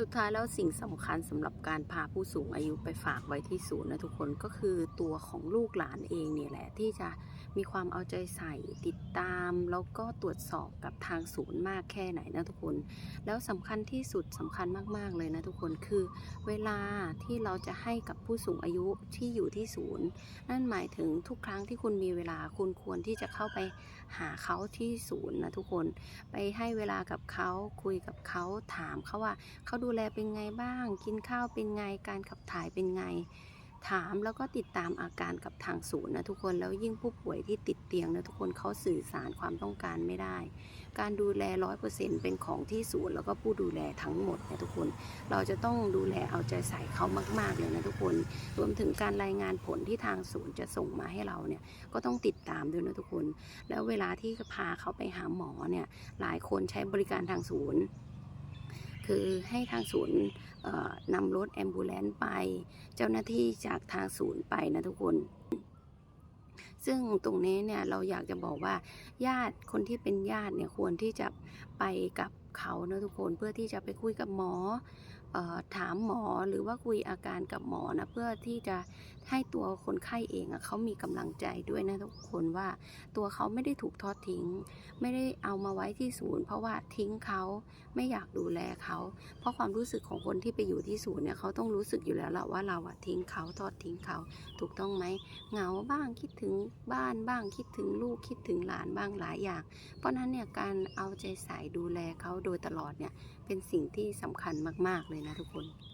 สุดท้ายแล้วสิ่งสำคัญสำหรับการพาผู้สูงอายุไปฝากไว้ที่ศูนย์นะทุกคนก็คือตัวของลูกหลานเองเนี่ยแหละที่จะมีความเอาใจใส่ติดตาม แล้วก็ตรวจสอบกับทางศูนย์มากแค่ไหนนะทุกคน แล้วสำคัญที่สุดสำคัญมากๆเลยนะทุกคนคือเวลาที่เราจะให้กับผู้สูงอายุที่อยู่ที่ศูนย์ นั่นหมายถึงทุกครั้งที่คุณมีเวลาคุณควรที่จะเข้าไปหาเขาที่ศูนย์นะทุกคน ไปให้เวลากับเขาคุยกับเขาถามเขาว่าเขาดููแลเป็นไงบ้าง กินข้าวเป็นไง การขับถ่ายเป็นไง ถามแล้วก็ติดตามอาการกับทางศูนย์นะทุกคน แล้วยิ่งผู้ป่วยที่ติดเตียงนะทุกคนเขาสื่อสารความต้องการไม่ได้ การดูแลร้อยเปอร์เซ็นเป็นของที่ศูนย์ แล้วก็ผู้ดูแลทั้งหมดนะทุกคน เราจะต้องดูแลเอาใจใส่เขามาก ๆเลยนะทุกคน รวมถึงการรายงานผลที่ทางศูนย์จะส่งมาให้เราเนี่ย ก็ต้องติดตามด้วยนะทุกคน แล้วเวลาที่พาเขาไปหาหมอเนี่ย หลายคนใช้บริการทางศูนย์ คือให้ทางศูนย์นำรถแอมบูเลนต์ไปเจ้าหน้าที่จากทางศูนย์ไปนะทุกคน ซึ่งตรงนี้เนี่ยเราอยากจะบอกว่าญาติคนที่เป็นญาติเนี่ยควรที่จะไปกับเขานะทุกคนเพื่อที่จะไปคุยกับหมอ ถามหมอหรือว่าคุยอาการกับหมอนะเพื่อที่จะให้ตัวคนไข้เองอเขามีกำลังใจด้วยนะทุกคนว่าตัวเขาไม่ได้ถูกทอดทิ้ง ไม่ได้เอามาไว้ที่ศูนย์ เพราะว่าทิ้งเขาไม่อยากดูแลเขา เพราะความรู้สึกของคนที่ไปอยู่ที่ศูนย์เนี่ยเขาต้องรู้สึกอยู่แล้วแหละว่าเราอะทิ้งเขาทอดทิ้งเขาถูกต้องไหมเหงาบ้างคิดถึงบ้านบ้างคิดถึงลูกคิดถึงหลานบ้างหลายอย่าง เพราะนั้นเนี่ยการเอาใจใส่ดูแลเขาโดยตลอดเนี่ยเป็นสิ่งที่สำคัญมากๆเลยนะทุกคน